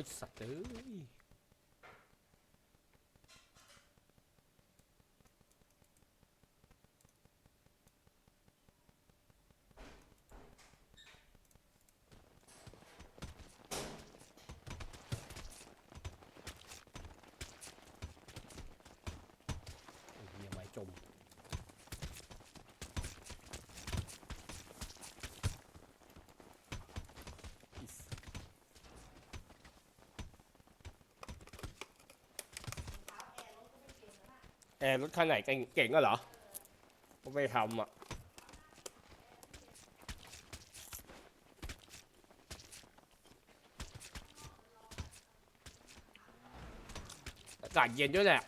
อ้สัตว์เอ้ยไอ้เหี้ยไม้จม อิส แอร์รถคันไหนเก่งเก่งก็เหรอก็ไปทำอะอากาศเย็นด้วยแหละ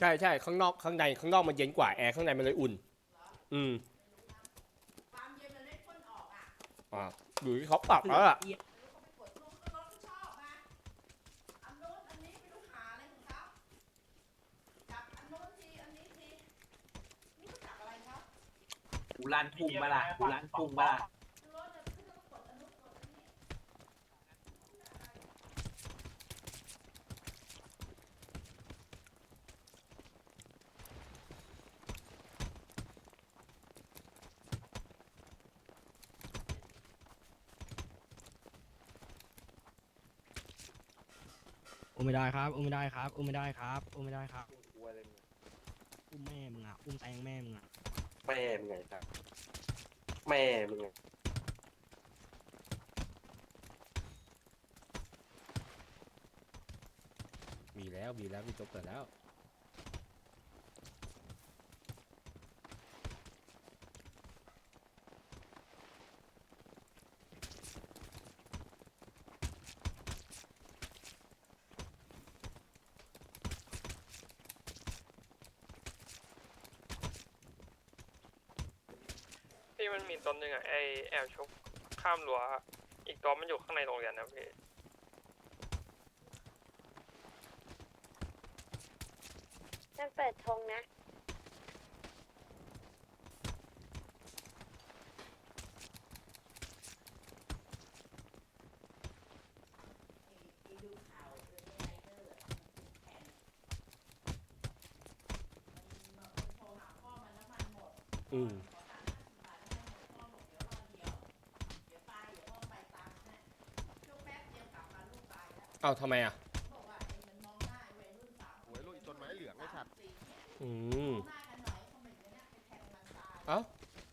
ใช่ใช่ข้างนอกข้างในข้างนอกมันเย็นกว่าแอร์ข้างในมันเลยอุ่น อืมความเย็นมันไม่พ่นออกอะอ่าอยู่ที่เขาปรับแล้วล่ะเขาไปกดลงก็รถเขาชอบมาอันโน้นอันนี้ไม่รู้หาอะไรของเขาจับอันโน้นทีอันนี้ทีนี่เขาจับอะไรเขากูรันพุ่งมาล่ะกูรันพุ่งมาล่ะ รถเนี่ยเขาจะกดอันนู้นกดอันนี้ อุ้มไม่ได้ครับอุ้มไม่ได้ครับอุ้มไม่ได้ครับอุ้มไม่ได้ครับอุ้มแม่มึงอะอุ้มแตงแม่มึงอะแม่มึงไงครับแม่มึงไงมีแล้วมีแล้วมีจบเปิดแล้ว พี่มันมีตัวหนึ่งอะไอแอบชกข้ามรั้วอะอีกตัวมันอยู่ข้างในโรงเรียนนะพี่นั่นเปิดธงนะไอ้ดูข่าวเรื่องไนเดอร์อะมั เอ้าทำไมอะบอกว่าไอ้มันมองหน้าไอ้วัยรุ่นสามโอ้ยลูกอีต้นไม้เหลืองไม่ชัดสี่เนี่ยอืมมองหน้ากันหน่อยเขาเหมือนกันเนี่ยไปแทงมันตายเอ้า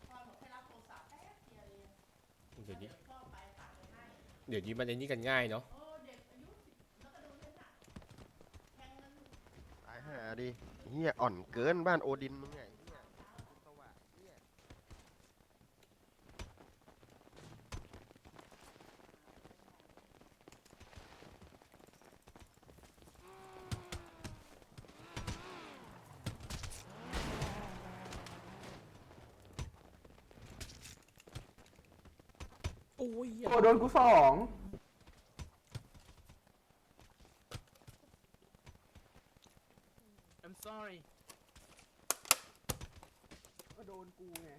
พ่อบอกให้รับโทรศัพท์แป๊บเดียวเองเดี๋ยวนี้พ่อไปตัดไปให้เดี๋ยวนี้มันไอ้นี่กันง่ายเนาะโอ้เด็กอายุสิบแล้วก็ดูนั่นน่ะแทงมันตายห่าดิเฮียอ่อนเกินบ้านโอดินมึงไงเหี้ยคุณสวัสดิ์เหี้ย โอ้ยโอ้โดนกูสอง I'm sorry ก็โดนกูไง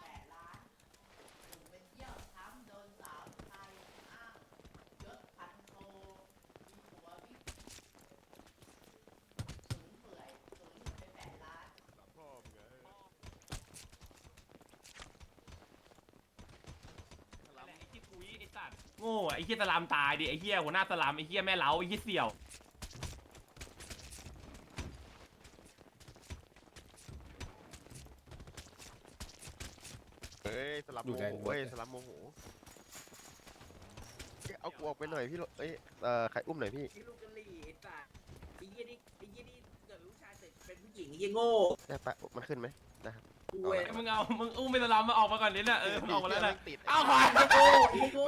แปดล้านถูกไปเที่ยวช้ำโดนสาวไทยอ้างยศพันโทมีผัววิสูงเปื่อยสูงไปแปดล้าน ไอ้ที่ปุ้ยไอ้สัตว์ โง่อะไอ้เหี้ยสลามตายดิไอ้เหี้ยหัวหน้าสลามไอ้เหี้ยแม่เล้าไอ้เหี้ยเสี่ยวเฮ้ยสลับดูโมแลโหดูแลเว้ยสลับโมโหเอ้ยเอากูออกไปหน่อยพี่โรเอ้ยเอ่อใครอุ้มหน่อยพี่ไอ้ลูกกะหรี่ไอ้สัตว์ไอ้เหี้ยนี่ไอ้เหี้ยนี่เกิดลูกชายเสร็จเป็นผู้หญิงไอ้เหี้ยโง่ได้ปะมันขึ้นไหมกูเว้ยมึงเอา มึงอุ้มเป็นสลามมาออกมาก่อนนิดน่ะเออมึงออกมาแล้วเหี้น่ะยติดเอาควายโง่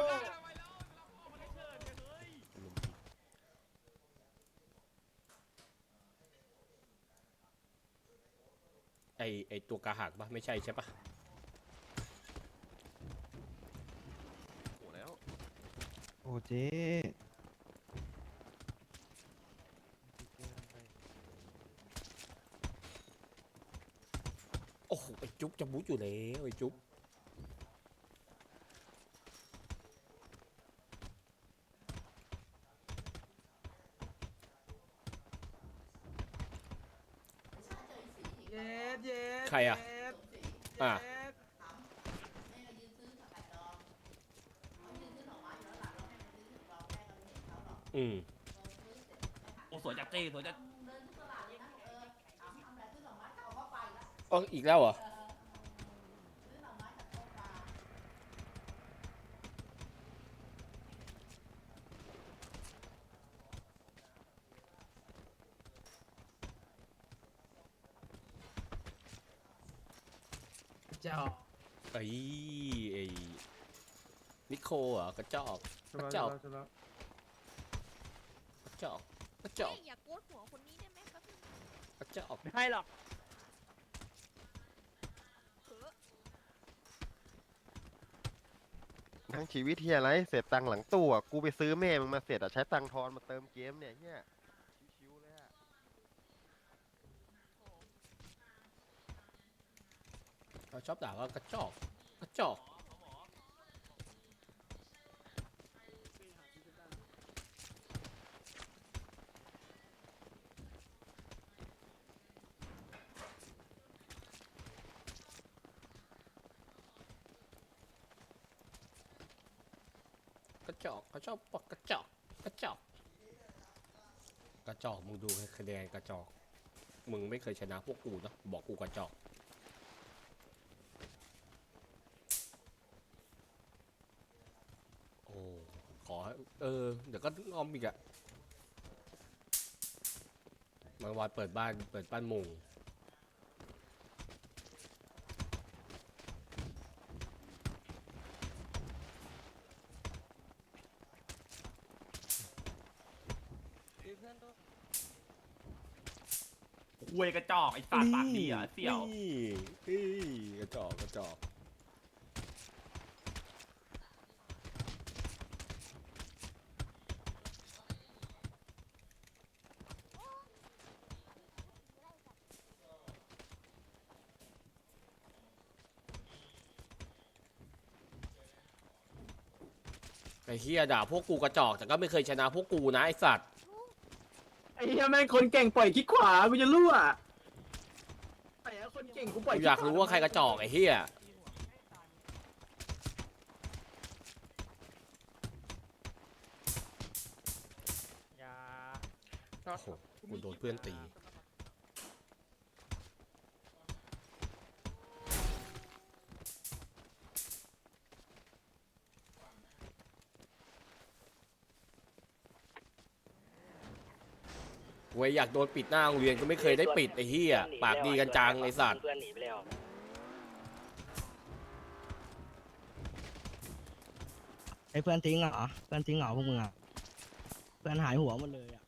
ไอ้โง่ไอตัวกระหักปะไม่ใช่ใช่ปะโอ้แล้วโอ้เจ๊โอ้โหไอจุ๊บจะบู๊อยู่แล้วไอจุ๊บ ดเย็ดใครอะอะอืมโอ้สวยจัดเต้สวยจัด เอ๋ออีกแล้วเหรอ เจ้าไอ้ไอ้นิโคเหรอกระจอกกระจอกกระจอกกระจอกอย่าโกดหัวคนนี้ได้ไหมครับกระจอกไม่ให้หรอกทั้งชีวิตที่อะไรเสร็จตังค์หลังตู้อะกูไปซื้อแม่มึงมาเสร็จอะใช้ตังค์ทอนมาเติมเกมเนี่ยเฮียชิวๆเลยอะ เขาชอบด่าว่ากระจอกกระจอกกระจอกเขาชอบบอกกระจอกกระจอกกระจอกมึงดูคะแนนกระจอก มึงไม่เคยชนะพวกกูนะบอกกูกระจอก โอ้ ข อเออ เดี๋ยวก็งอมอีกอะบางวันเปิดบ้าน เปิดบ้านมุงคุยกระจอกไอ้สัตว์ปากดีอะเสี่ยว นี่นี่กระจอกกระจอก เฮียด่าพวกกูกระจอก แต่ก็ไม่เคยชนะพวกกูนะไอสัตว์ไอ้เหี้ยแม่งคนเก่งปล่อยคลิกขวากูจะรั่วแต่คนเก่งกูปล่อยกูอยากรู้ว่าใครกระจอกไอ้เฮียโอ้โหกูโดนเพื่อนตี เว้ยอยากโดนปิดหน้าโรงเรียนก็ไม่เคยได้ปิดไอ้เหี้ยปากดีกันจังไอ้สัตว์ เพื่อนหนีไปแล้วไอ้เพื่อนทิ้งเหรอ เพื่อนทิ้งเหรอพวกมึงอะ เพื่อนหายหัวหมดเลยอะ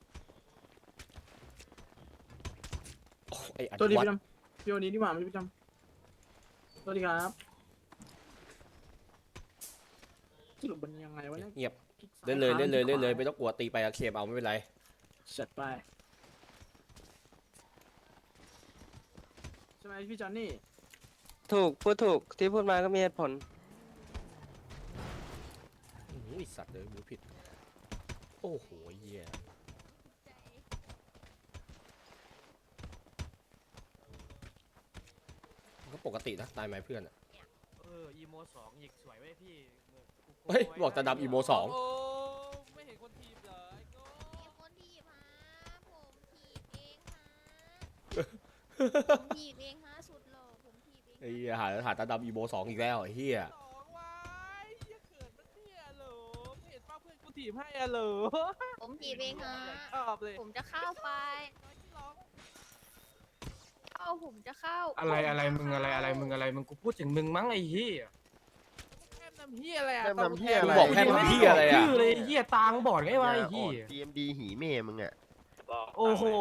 โอ้ไอ้อันตัวดีวัดพี่ดำพี่วันนี้นี่หว่าไม่ใช่พี่ดำสวัสดีครับสรุปมันยังไงวะเนี่ยเงียบคกซ้าเล่นเลยเล่นเลยคเล่นเลยขวาไม่ต้องกลัวตีไปอะเคมเอาไม่เป็นไรจัดไปใช่ ไหมพี่จอนนี่ถูกพูดถูกที่พูดมาก็มีเหตุผล อื้อหือไอ้สัตว์เลยมือผิด โอ้โหเหี้ยมันก็ปกตินะตายไหมเพื่อนอะ เอออีโมสองหยิกสวยไว้พี่เฮ้ยบอกจะดับอีโมสองไม่เห็นคนทีมเลย มีคนถีบฮะผมถีบเองฮะ ผมถีบเองฮะสุดหล่อผมถีบเองไอ้เหี้ยหาหาตาดำอีโมสองอีกแล้วไอ้เหี้ยสองวายเหี้ยเขินปะเนี่ยเหรอมึงเห็นป้าเพื่อนกูทีมให้อะเหรอผมถีบเองฮะชอบเลยผมจะเข้าไปเข้าผมจะเข้าอะไรอะไรมึงอะไรอะไรมึงอะไรมึงกูพูดถึงมึงมั้งไอ้เหี้ยแค่นำเหี้ยอะไรอะแม่งทำเฮียมึอะงไรบอกแค่มึงเหี้ยอะไรอะชื่อเลยไอ้เหี้ยตางบอดไงวะไอ้เหี้ยทีเอ็มดีหีแม่มึงอะบอกโอ้โหกู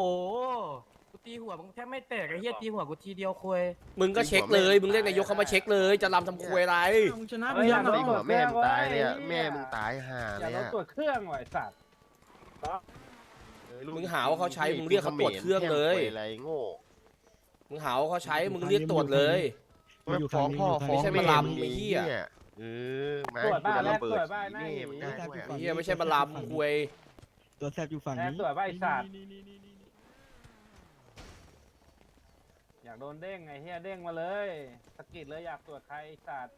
ตีหัวมึงแทบไม่แตกไอ้เหี้ยตีหัวกูทีเดียวคุยมึงก็เช็คเลย มึงเรียกนายกเข้ามาเช็คเลย จะรำทำควยอะไร มึงชนะเฮ้มึงยยังตีเหรหัอวแม่มึงตายเลยอะแม่มึงตายห่าเลยอะตรวจเครื่องไว้สัตว์เออลูกมึงหาว่าเขาใช้มึงเรียกเขาตรวจเครื่องเลยแม่งป่วอะไรโง่มึงหาว่าเขาใช้ มึงเรียกตรวจเลยไม่ฟ้องพ่อฟ้องไม่ใช่มาแม่ลำมึงไอ้เหี้ย เออมาตรวจบ้ากูจะแลระกเบิตรดวจบ้าแม่มึงได้ไม่ด้วยไอ้เหี้ยไม่ใช่มาลำควยตัวแซบอยู่ฝั่งแลกนี้ตรวจบ้าไอ้สัตว์ นี่นี่นี่นี่นี่ อยากโดนเด้งไอ้เหี้ยเด้งมาเลยสะกิดเลยอยากตรวจใครไอ้สัตว์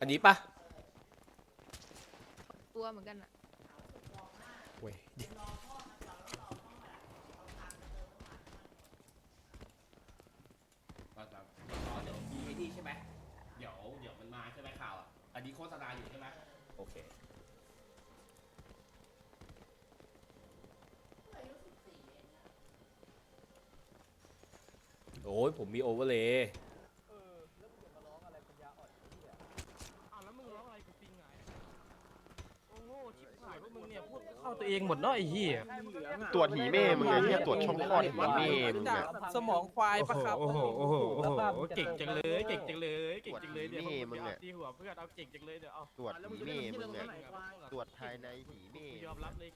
อันนี้ปะตัวเหมือนกันอะเว้ยเดี๋ยวมีไอ้นี่ใช่ไหมเดี๋ยวเดี๋ยวมันมาใช่ไหมข่าวอะอันนี้โฆษณาอยู่ใช่ไหมโอเค โอ้ยผมมีโอเวอร์เลยอ้าวแล้วมึงร้องอะไรกูปิงไงโอ้โง่ชิบหายพวกมึงเนี่ยพูดเข้าตัวเองหมดเนาะไอ้เหี้ยตรวจหีแม่มึงไอ้เหี้ยตรวจช่องคลอดหีแม่มึงอะสมองควายปะครับโอ้โหโอ้โหโอ้โหเก่งจังเลยเก่งจังเลยเก่งจังเลยเดี๋ยวมึงเอาตีหัวเพื่อนเอาเก่งจังเลยเดี๋ยวเอาตรวจแล้วมึหีงจะไปแม่ทำที่มึเรื่องงไหนอะควายตรวจภายในหีแม่ยอมรับเลย